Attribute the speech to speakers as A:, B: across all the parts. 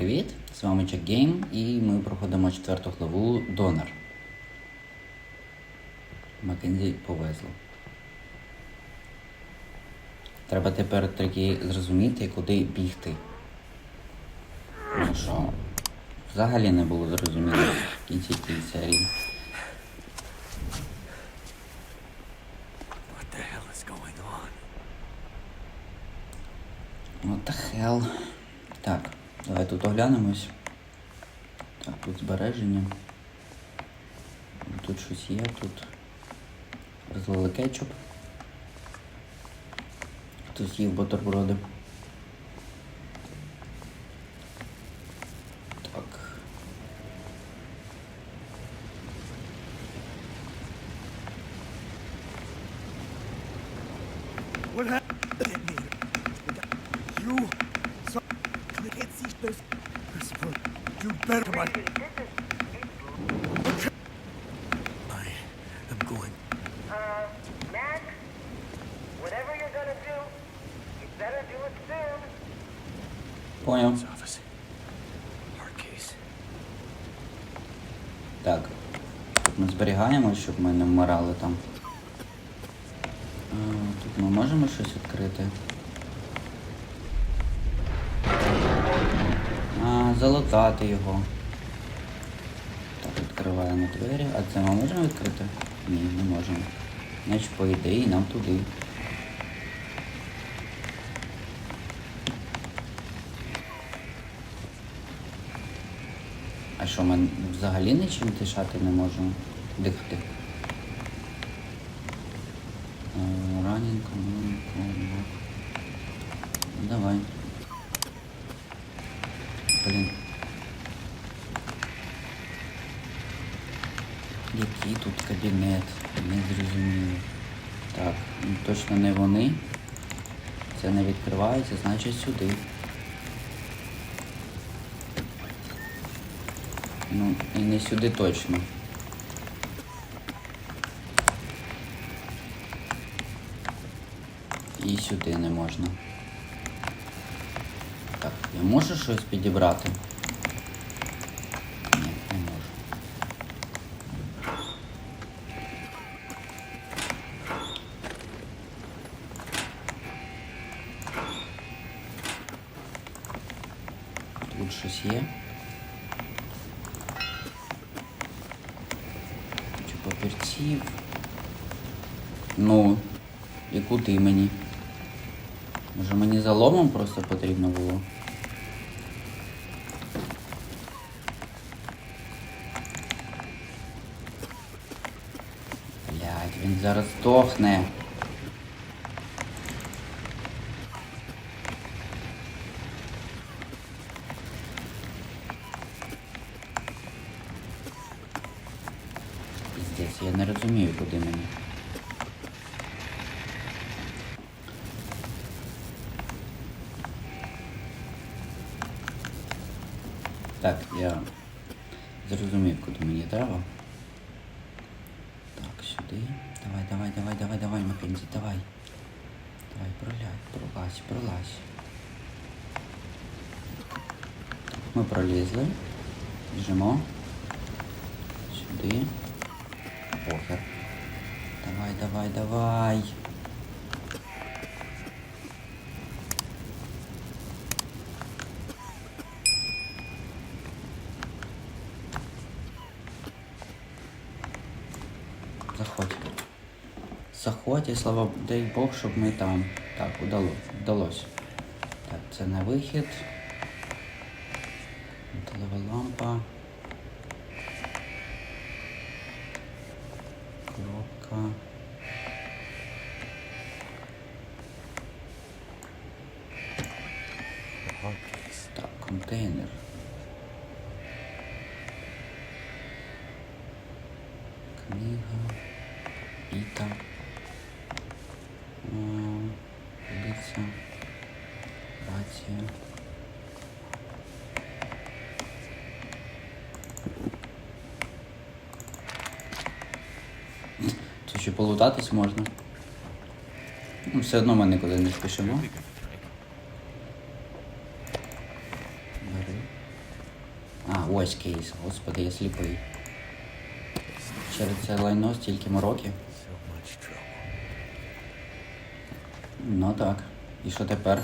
A: Привіт! З вами Чек Гейм і ми проходимо четверту главу Донор. Маккензі повезло. Треба тепер таки зрозуміти, куди бігти. Ну що, взагалі не було зрозуміло в кінці цієї серії.
B: What the hell is going on?
A: What the hell. Так, давай тут оглянемось. Так, тут збереження. Тут щось є, тут розлили кетчуп. Хтось їв бутерброди. Ми щоб ми не вмирали там. А, Тут ми можемо щось відкрити. А, залатати його. Так, відкриваємо двері. А це ми можемо відкрити? Ні, не можемо. Значить, по ідеї нам туди. А що, ми взагалі нічим дишати не можемо? Дихати. Е, Раненько, маленько, Давай. Блін. Який тут кабінет? Не зрозуміло. Так, ну, точно не вони. Це не відкривається, значить сюди. Ну, і не сюди точно. І сюди не можна. Так, я можу щось підібрати? Ні, не можу. Тут щось є. Чи папірців? Ну, і куди мені? Може мені заломом просто потрібно було? Блять, він зараз здохне. Піздець, я не розумію, куди мені. Так, я зрозумів, куди мені треба. Так, сюди. Давай, давай, давай, давай, давай, Маккензі, давай. Давай, пролязь, пролазь, пролазь. Так, ми пролізли. Біжимо. Сюди. Похер. Давай, давай, давай. Заходь. Заходь і слава дай Бог, щоб ми там. Так, удало, вдалося. Так, це на вихід. Полиця. Рація. Це ще полутатись можна. Ну, все одно ми нікуди не спішимо. Бери. ось кейс. Господи, я сліпий. Через це лайно стільки мороки. Ну так. І що тепер?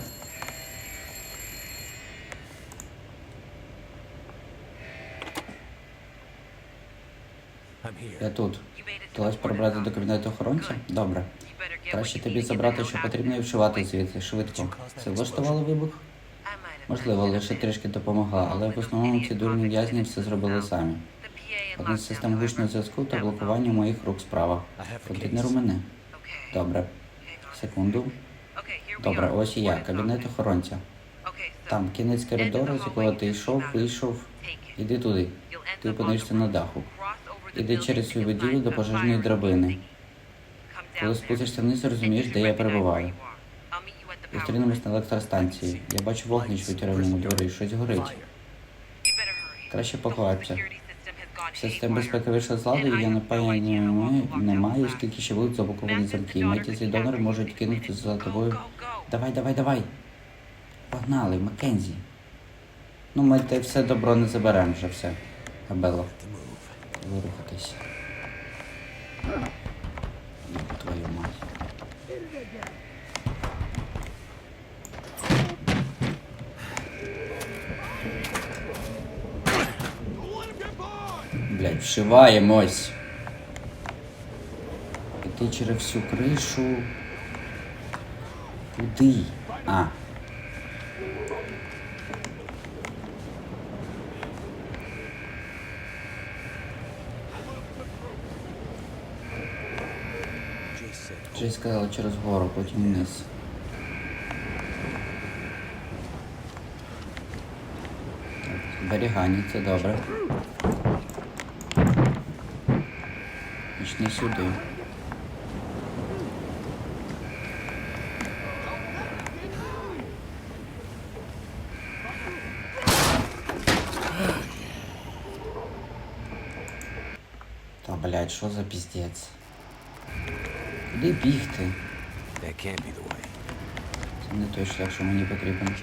A: Я тут. Вдалось пробрати до кабінету охоронця? Добре. Краще тобі забрати, що потрібно, і вшивати звідси швидко. Це влаштувало вибух? Можливо, лише трішки допомогла, але в основному ці дурні в'язні все зробили самі. Одна з систем гучного зв'язку та блокування моїх рук справа. У мене. Добре. Секунду. Добре, ось і я, кабінет охоронця. Там кінець коридору, з якого ти йшов, вийшов. Іди туди. Ти опинишся на даху. Іди через цю будівлю до пожежної драбини. Коли спустишся вниз, розумієш, де я перебуваю. Зустрінемось на електростанції. Я бачу вогніч у тюремному дворі, щось горить.
C: Краще поховатися.
A: Система безпеки вийшла з ладу, і я напевно не маю, скільки ще будуть заблоковані замки. Меті донори можуть кинути за тобою. Давай, давай, давай. Погнали, Маккензі. Ну, ми те все добро не заберемо вже все. Габело. Вирухатись. Ёб Твою мать. Блять, вшиваємось. Іти через всю кришу. Куди? А.
B: Said,
A: Вже через гору, потім вниз. Так, Зберігання, це добре. Пішли сюди. Та, блядь, що за піздець? Куди бігти? Це не той шлях, що мені потрібен.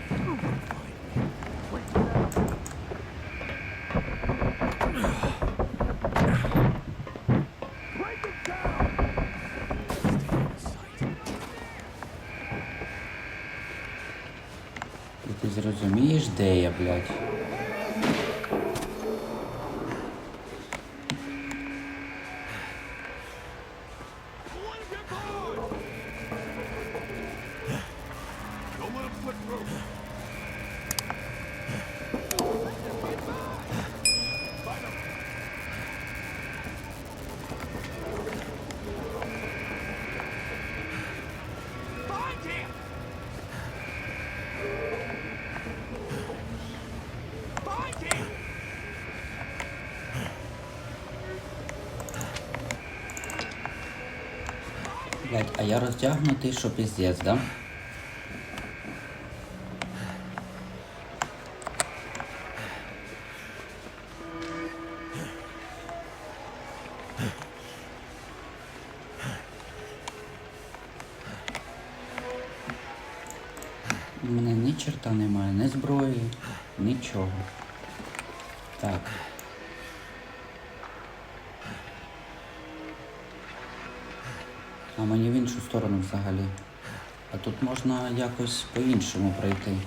A: Я роздягнутий, що піздець, да? У мене ні черта немає, ні зброї, нічого. Так. А мені в іншу сторону взагалі. А тут можна якось по-іншому пройти.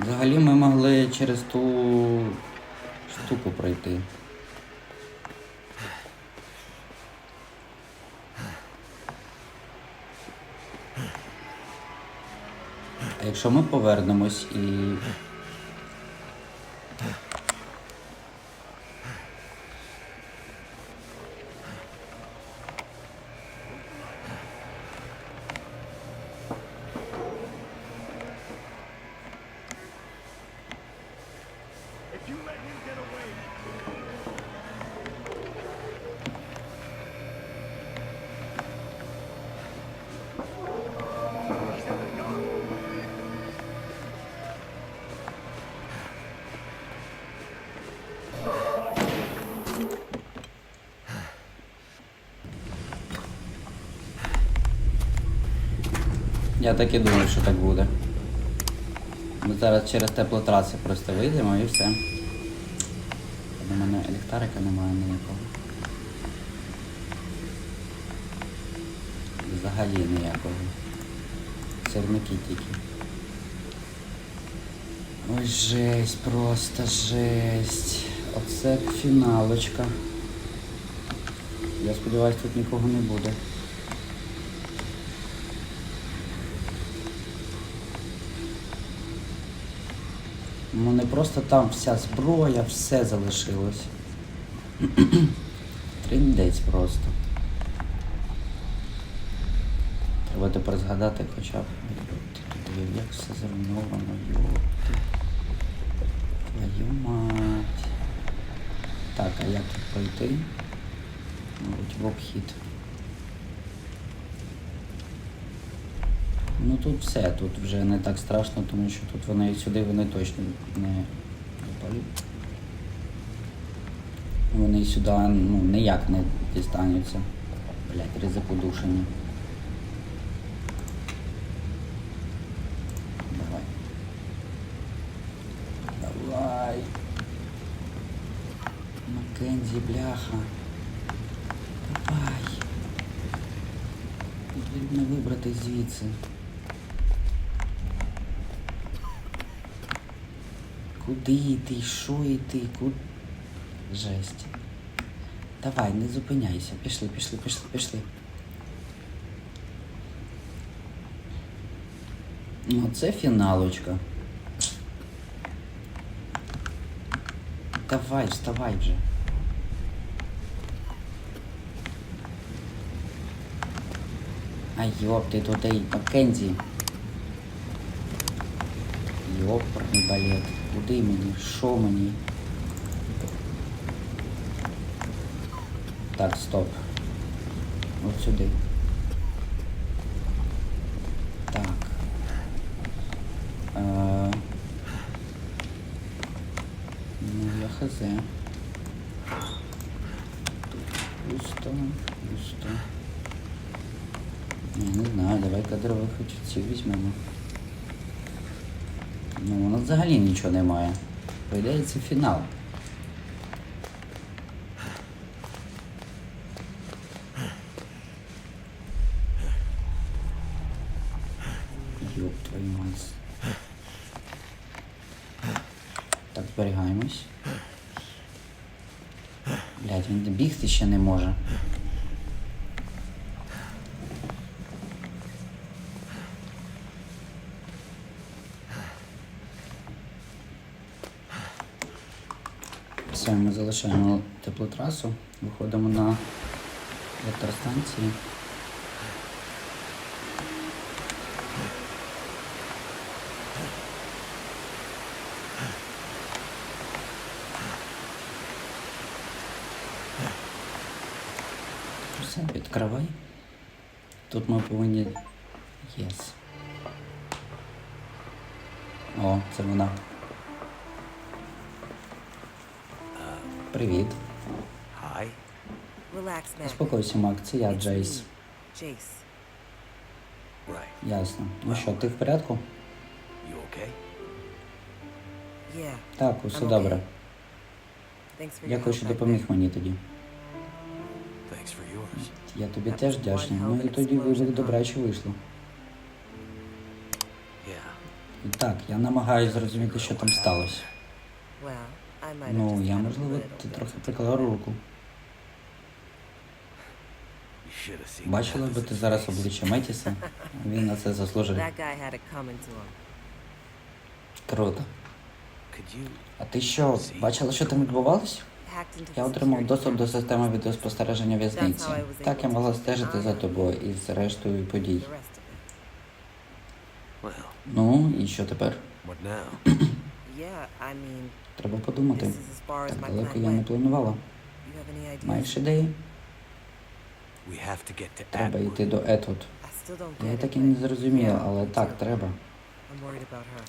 A: Взагалі ми могли через ту штуку пройти. А якщо ми повернемось і. Я так і думав, що так буде. Ми зараз через теплотраси просто вийдемо і все. У мене ліхтарика немає ніякого. Взагалі ніякого. Сірники тільки. Ой, жесть, просто жесть. Оце фіналочка. Я сподіваюся, тут нікого не буде. Ну не просто там вся зброя, все залишилось. Триндець просто. Треба тепер згадати хоча б. Як все зруйновано, йопти. Твою мать. Так, а як тут пройти? Мабуть, в обхід. Ну тут все, тут вже не так страшно, тому що тут вони сюди вони точно не допалють. Вони сюди ну, ніяк не дістануться. Блять, ризик удушення. Давай. Давай. Маккензі, бляха. Давай. Потрібно вибрати звідси. Куди йти? Що йти? Куди? Жесть. Давай, не зупиняйся. Пішли, пішли, пішли, пішли. Ну, це фіналочка. Давай, вставай вже. А йоп, ти ей, Маккензі. Йопарний балет. Куди мені? Що мені? Так, стоп. От сюди. Так. Е, Ну, я хз. Тут пусто, пусто. Я не знаю, давай кадрових фахівців візьмемо. Ну, воно взагалі нічого немає. По ідеї це фінал. Ёб твою мать. Так, зберігаємось. Блядь, він бігти ще не може. Все, ми залишаємо теплотрасу, виходимо на електростанції. Все, відкривай. Тут ми повинні. Єс. О, це вона. Привіт.
B: Hi.
A: Успокойся, Мак, це я, Джейс. Ясно. Ну що, ти в порядку?
B: You okay?
D: Yeah.
A: Так, усе добре.
D: Thanks for
A: Дякую, що допоміг мені тоді.
B: Thanks for yours.
A: Я тобі теж вдячний. Ну і тоді вибух
D: huh?
A: добряче вийшло. І так, я намагаюся зрозуміти, що там сталося. Ну, я, можливо, ти трохи
D: of
A: приклала руку. Бачила би ти зараз обличчя Метіса. Він на це заслужив. Круто. А ти що, бачила, що там відбувалось? Я отримав доступ до системи відеоспостереження в'язниці. Так я могла стежити за тобою і з рештою подій. Ну, і що тепер? Треба подумати. Так далеко я не планувала. Маєш ідеї? Треба йти до Етвуд. Я так і не зрозуміла, але так, треба.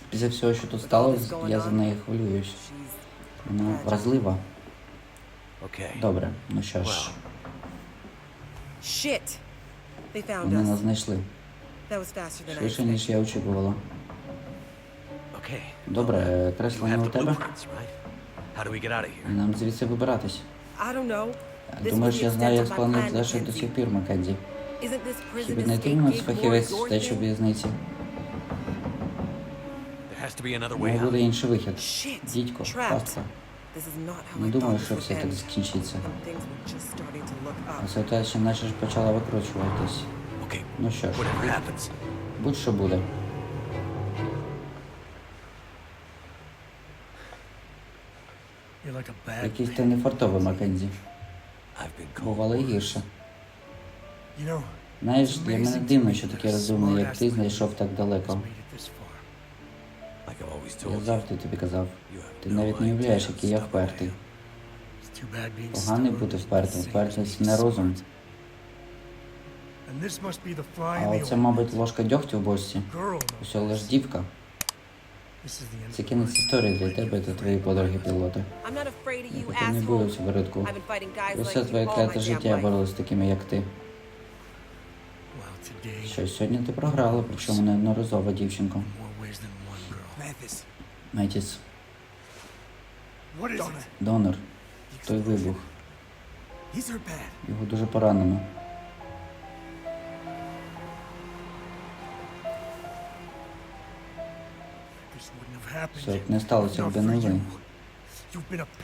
A: Після всього, що тут сталося, я за неї хвилююсь. Вона вразлива. Добре, ну що ж, вони нас знайшли. Швидше, ніж я очікувала. Добре, е, креслення
E: have
A: у тебе?
E: blueprints, right? How do we get out of here?
A: Нам звідси вибиратись.
D: I don't know. This
A: Думаєш, я знаю, як спланувати
D: plan,
A: лише до сих пір, Маккензі.
D: Isn't this prison
A: Хіба не ти нас фахівець
D: your
A: з течу
D: thing?
A: в'язниці?
E: There has to be another way
A: Має
E: out.
A: інший вихід.
D: Shit.
A: Дідько, пастка.
D: This is not how
A: Не думаю, що все так закінчиться.
D: And things were just starting to look
A: А
D: up.
A: ситуація наче ж почала викручуватись.
E: Okay.
A: Ну що ж,
E: Whatever happens,
A: будь-що буде. Якийсь ти не фартовий, Маккензі. Бувало і гірше. Знаєш, для мене дивно, що такий розумний, як ти, знайшов так далеко. Я завжди тобі казав. Ти навіть не уявляєш, який я впертий. Поганий бути впертим, впертість не розум. А оце, мабуть, ложка дьогтю в бочці. Усе лиш дівка.
B: this is the end
A: Це кінець історії для тебе та твоєї подруги пілоти. Я не
D: guys like
A: Усе твоє
D: damn
A: життя я
D: life.
A: боролась з такими, як ти.
B: Well, today,
A: Що сьогодні ти програла, причому неодноразово, дівчинко. Метіс, донор, той вибух. Його дуже поранено.
B: This wouldn't have happened.
A: Все б не сталося,
B: for
A: не ви.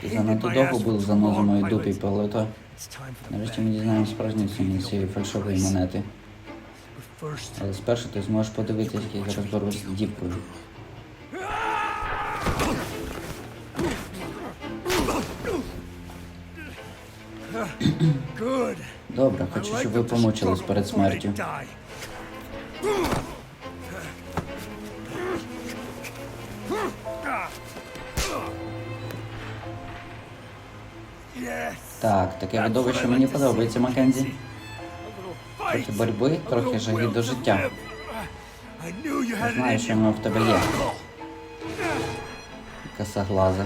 A: Ти занадто довго був
B: too
A: занозу моєї дупі, пілота. Нарешті ми дізнаємось
B: news.
A: справжню ціну цієї фальшової монети. Але спершу ти зможеш подивитися, як я розберусь з дівкою. Добре, хочу, щоб ви помучились перед смертю. Так, таке видовище мені подобається, Маккензі. Трохи боротьби, трохи жаги до життя. Я знаю, що воно в тебе є. Косоглаза.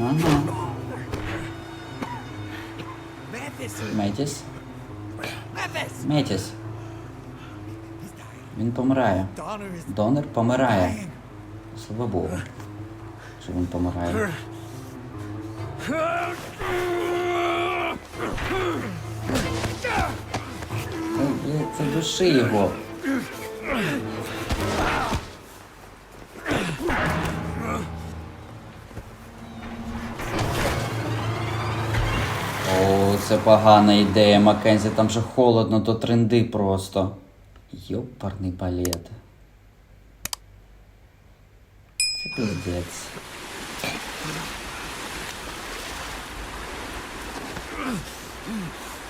A: Ага. Метіс. Метіс. Він помирає. Донор помирає. Слава Богу, що він помирає. Це, души його. О, це погана ідея, Маккензі, там же холодно, то тренди просто. Йопарний балет. Це пиздець.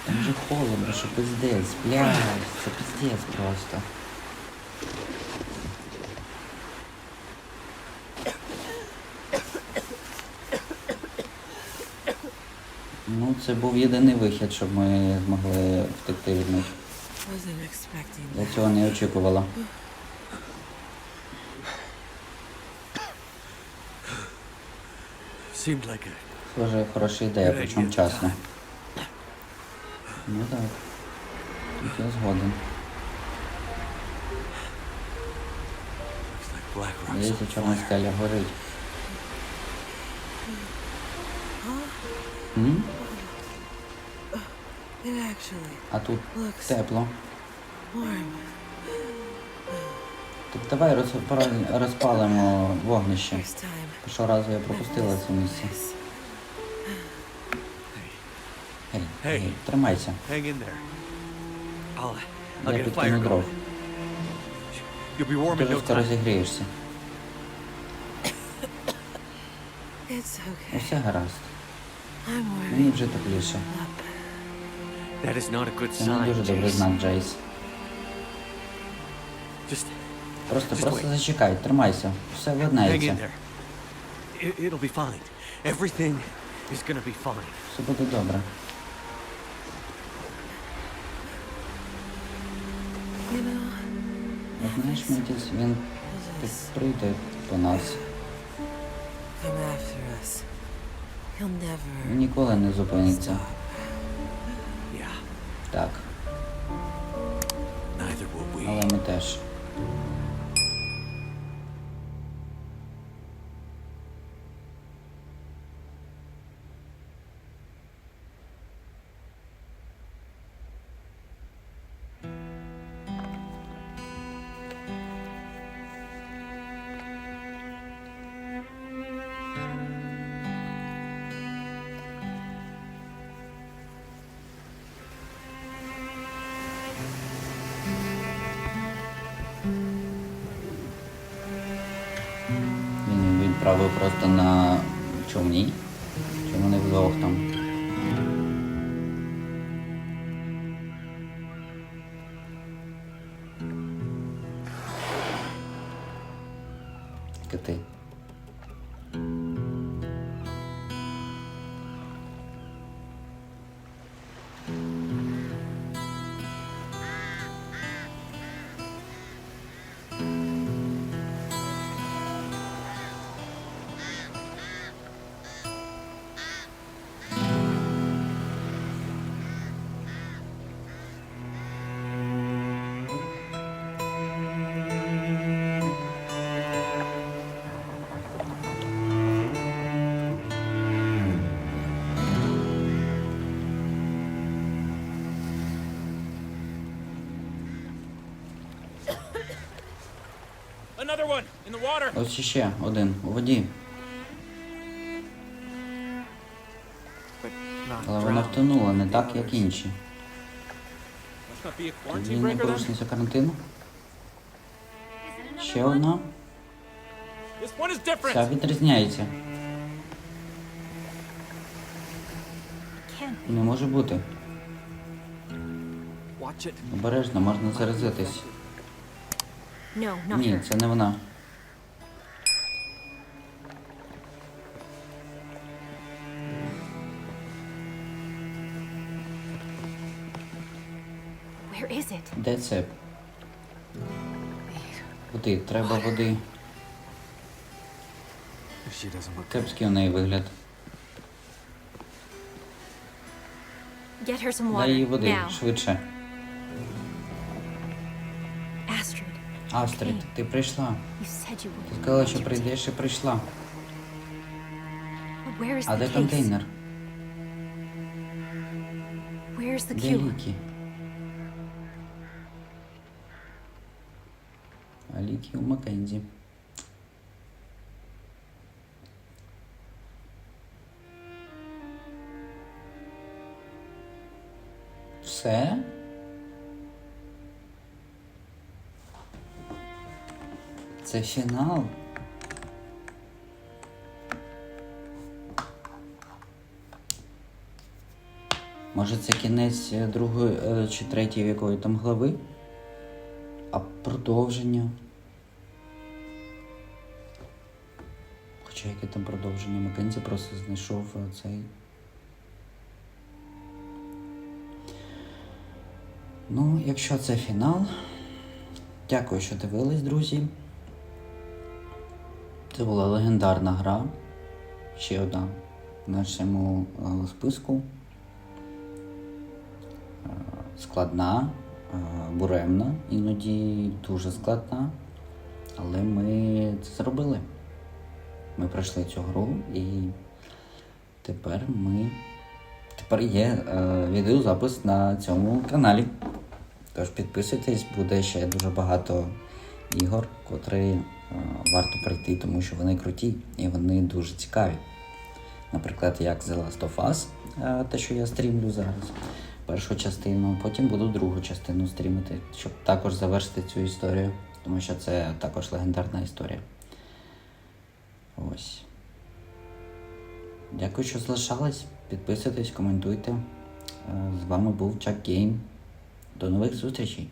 A: Там же холодно, що пиздець, блядь, це пиздець просто. Ну, це був єдиний вихід, щоб ми змогли втекти від них. Я цього не очікувала.
E: Seemed like a
A: Схоже, хороша ідея, причому
E: idea
A: вчасно. Ну так. Тут я згоден.
E: On
A: чорна скеля горить. М? А тут тепло. Так давай роз, розпалимо вогнище. Першого разу я пропустила це місце.
D: This.
A: Гей,
E: Гей.
A: тримайся.
E: Hang in there. I'll, I'll
A: Я
E: get
A: підкину
E: fire
A: дров.
E: going. You'll be warm in
A: Дуже
E: no
A: скоро
E: time.
A: зігрієшся.
D: It's okay.
A: Усе гаразд. Мені вже тепліше.
E: That is not a good
A: Це не дуже добрий знак, Джейс. Просто,
E: Just
A: просто
E: wait.
A: зачекай, тримайся. Все
E: hang in
A: владнається.
E: It, it'll be fine. Everything is gonna be fine.
A: Все буде добре. Знаєш, Метіс, він так прийде по нас. Він ніколи не зупиниться. Так, але ми теж. Відправив просто на човні. Чи вони вдвох там? Ось іще один у воді. Але вона втонула не так, як інші. Тоді не порушниця карантину. Ще одна. Ця відрізняється. Не може бути. Обережно, можна заразитись. Ні, це не вона. Де це? Води, треба води. Кепський у неї вигляд.
F: Get her some
A: Дай їй води, швидше. Астрид, ти прийшла. Ти сказала, що прийдеш і прийшла. А де контейнер? Де ліки? Ліки у Маккензі. Все? Це фінал. Може це кінець е, другої е, чи третьої якої там глави? А продовження. Хоча яке там продовження? Маккензі просто знайшов е, цей. Ну, якщо це фінал. Дякую, що дивились, друзі. Це була легендарна гра. Ще одна в нашому е, списку. Е, Складна, буремна, іноді дуже складна. Але ми це зробили. Ми пройшли цю гру і тепер ми. Тепер є е, відеозапис на цьому каналі. Тож підписуйтесь, буде ще дуже багато ігор, котрі е, варто пройти, тому що вони круті і вони дуже цікаві. Наприклад, як The Last of Us, е, те, що я стрімлю зараз, першу частину, потім буду другу частину стрімити, щоб також завершити цю історію, тому що це також легендарна історія. Ось. Дякую, що залишались. Підписуйтесь, коментуйте. Е, З вами був Чак Гейм. До нових зустрічей!